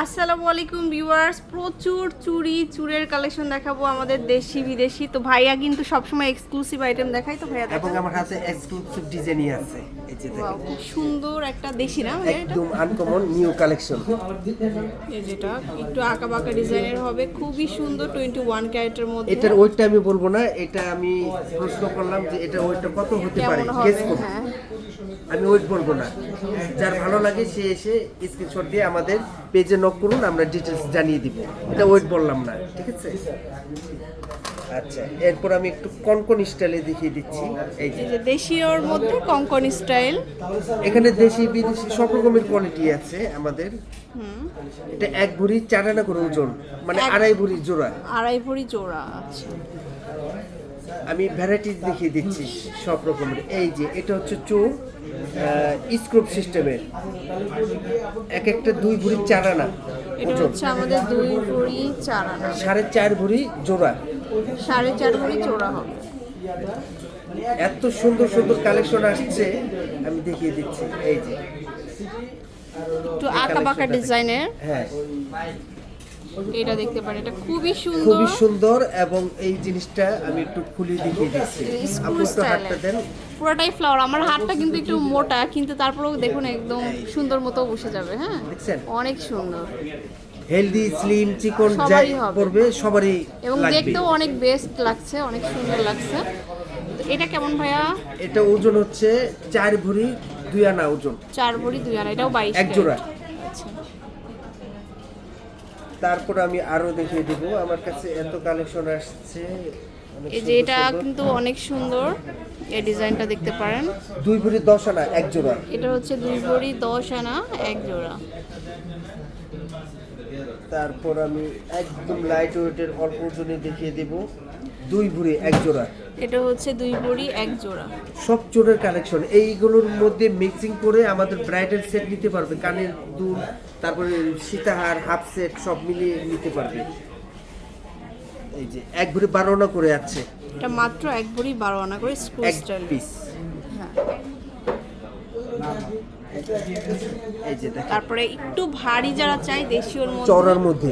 আসসালামু আলাইকুম ভিউয়ার্স প্রচুর চুড়ি চুড়ের কালেকশন দেখাবো আমাদের দেশি বিদেশি। তো ভাইয়া কিন্তু সবসময় এক্সক্লুসিভ আইটেম দেখাই তো ভাইয়া এবং আমার হাতে এক্সক্লুসিভ ডিজাইনই আছে এই যে দেখেন। খুব সুন্দর একটা দেশি না এটা? একদম আনকমন নিউ কালেকশন এই যেটা একটু আঁকা বাঁকা ডিজাইনের হবে খুবই সুন্দর টোয়েন্টি ওয়ান ক্যারেটের মধ্যে। এটার ওয়েটটা আমি বলব না এটা আমি প্রশ্ন করলাম যে এটার ওয়েটটা কত হতে পারে? গেস করুন। হ্যাঁ। আমি ওয়েট বলব না। যার ভালো লাগে সে এসে স্ক্রিনশট দিয়ে আমাদের পেজে নক করুন আমরা ডিটেলস জানিয়ে দিব। এটা ওয়েট বললাম না ঠিক আছে? আচ্ছা এরপর আমি একটু কনকন স্টাইলে দেখিয়ে দিচ্ছি। এই যে। দেশীয়র মধ্যে কঙ্কন স্টাইল এখানে দেশি বিদেশি সব রকমের কোয়ালিটি আছে আমাদের। হুম। এটা এক ভরি চার আনা করে ওজন মানে আড়াই ভরি জোড়া। আড়াই ভরি জোড়া আচ্ছা। আমি ভ্যারাইটিস দেখিয়ে দিচ্ছি সব রকমের। এই যে এটা হচ্ছে চো স্ক্রুপ সিস্টেমের এক একটা দুই ভরি চার আনা এটা হচ্ছে আমাদের দুই ভরি সাড়ে চার ভরি জোড়া। সাড়ে চার ভরি জোড়া হবে। এত সুন্দর সুন্দর কালেকশন আসছে আমি দেখিয়ে দিচ্ছি। এই যে। একটু আঁকা বাঁকা ডিজাইনের হ্যাঁ। এটা দেখতে পারেন এটা খুবই সুন্দর। খুবই সুন্দর এবং এই জিনিসটা আমি একটু খুলে দেখিয়ে দিচ্ছি। আপনি একটু হাতটা দেন। পুরোটাই ফ্লাওয়ার আমার হাতটা কিন্তু একটু মোটা কিন্তু তারপরেও দেখুন একদম সুন্দর মতো বসে যাবে হ্যাঁ? অনেক সুন্দর। হেলদি স্লিম চিকন যাই করবে সবারই এবং দেখতেও অনেক বেস্ট লাগছে অনেক সুন্দর লাগছে। এটা কেমন ভাইয়া? এটা ওজন হচ্ছে চার ভরি দুই আনা ওজন। চার ভরি দুই আনা এটাও বাইশ এক জোড়া। তারপর আমি আরও দেখিয়ে দেবো। আমার কাছে এত কালেকশন আসছে এই যে এটা কিন্তু অনেক সুন্দর। এই ডিজাইনটা দেখতে পারেন। দুই ভরি দশ আনা এক জোড়া। এটা হচ্ছে দুই ভরি দশ আনা এক জোড়া। তারপর আমি একদম লাইট ওয়েটের অল্প ওজনে দেখিয়ে দেব। দুই বুড়ি এক জোড়া? এটা হচ্ছে দুই বুড়ি এক জোড়া। সব চোরের কালেকশন এইগুলোর মধ্যে মিক্সিং করে আমাদের ব্রাইডাল সেট নিতে পারবে। কানের দুল তারপরে সীতাহার হাফ সেট সব মিলিয়ে নিতে পারবে। এই যে এক ভরি বারো আনা করে আছে। এটা মাত্র এক ভরি বারো আনা করে এক স্টাইল পিস হ্যাঁ। এই যে তারপরে একটু ভারী যারা চাই দেশীয়র মধ্যে। চড়ার মধ্যে।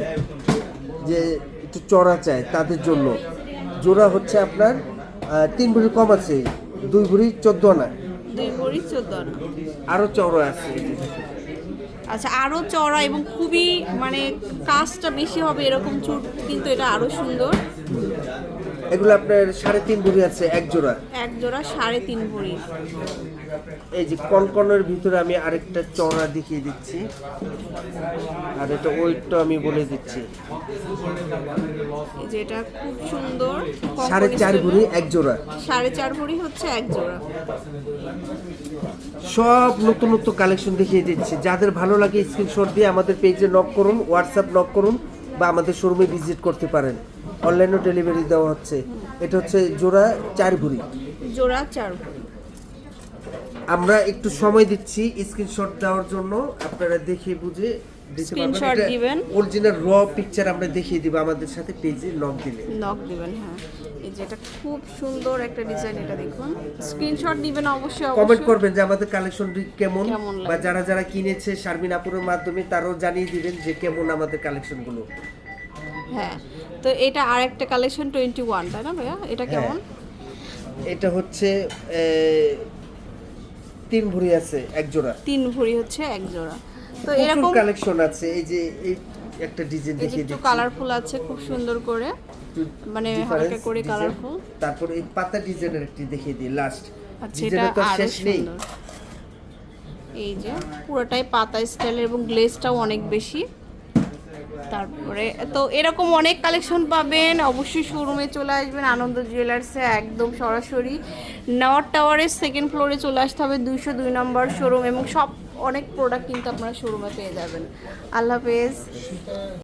যে একটু চড়া চায় তাদের জন্য। জোড়া হচ্ছে আপনার তিন ভরি কম আছে দুই ভরি চোদ্দ আনা। দুই ভরি চোদ্দ আনা। আরও চড়া আছে। আচ্ছা আরও চড়া এবং খুবই মানে কাজটা বেশি হবে এরকম চুট কিন্তু এটা আরও সুন্দর। এগুলো আপনার সাড়ে তিন ভরি আছে এক জোড়া? এক জোড়া সাড়ে তিন ভরি। এই যে কনকনের ভিতরে আমি আরেকটা চড়া দেখিয়ে দিচ্ছি। আর এটা ওয়েটটা আমি বলে দিচ্ছি। এই যে এটা খুব সুন্দর সাড়ে চার। ভরি এক জোড়া। সাড়ে চার ভরি হচ্ছে এক জোড়া। সব নতুন নতুন কালেকশন দেখিয়ে দিচ্ছি। যাদের ভালো লাগে স্ক্রিনশট দিয়ে আমাদের পেজে নক করুন হোয়াটসঅ্যাপ নক করুন। বা আমাদের শোরুমে ভিজিট করতে পারেন। অনলাইনেও ডেলিভারি দেওয়া হচ্ছে। এটা হচ্ছে জোড়া চার ভরি। জোড়া চার ভরি। আমরা একটু সময় দিচ্ছি স্ক্রিনশট দেওয়ার জন্য। আপনারা দেখে বুঝে স্ক্রিনশট দিবেন। অরিজিনাল র পিকচার আমরা দেখিয়ে দিব আমাদের সাথে পেজে লক দিলে। লক দিবেন হ্যাঁ। এই যে এটা খুব সুন্দর একটা ডিজাইন এটা দেখুন। স্ক্রিনশট দিবেন অবশ্যই কমেন্ট করবেন যে আমাদের কালেকশন কেমন বা যারা যারা কিনেছে শারমিন আপুরের মাধ্যমে তারাও জানিয়ে দিবেন যে কেমন আমাদের কালেকশনগুলো। হ্যাঁ তো এটা আর একটা কালেকশন টোয়েন্টি ওয়ান তাই না ভাইয়া? এটা হ্যাঁ। কেমন? এটা হচ্ছে তিন ভরি আছে এক জোড়া। তিন ভরি হচ্ছে এক জোড়া। তো এরকম কালেকশন আছে এই যে এই একটা ডিজাইন দেখিয়ে একটু কালারফুল আছে খুব সুন্দর করে। মানে হালকা করে কালারফুল তারপর এই পাতা ডিজাইনের একটি দেখিয়ে দিই লাস্ট আচ্ছা এটা আরও শেষ নেই। সুন্দর। এই যে পুরোটাই পাতা স্টাইলের এবং গ্লেজটাও অনেক বেশি। তারপরে তো এরকম অনেক কালেকশন পাবেন। অবশ্যই শোরুমে চলে আসবেন আনন্দ জুয়েলার্সে একদম সরাসরি। নর্থ টাওয়ারের সেকেন্ড ফ্লোরে চলে আসতে হবে দুইশো দুই নম্বর শোরুম এবং সব অনেক প্রোডাক্ট কিন্তু আপনারা শোরুমে পেয়ে যাবেন। আল্লাহ হাফেজ।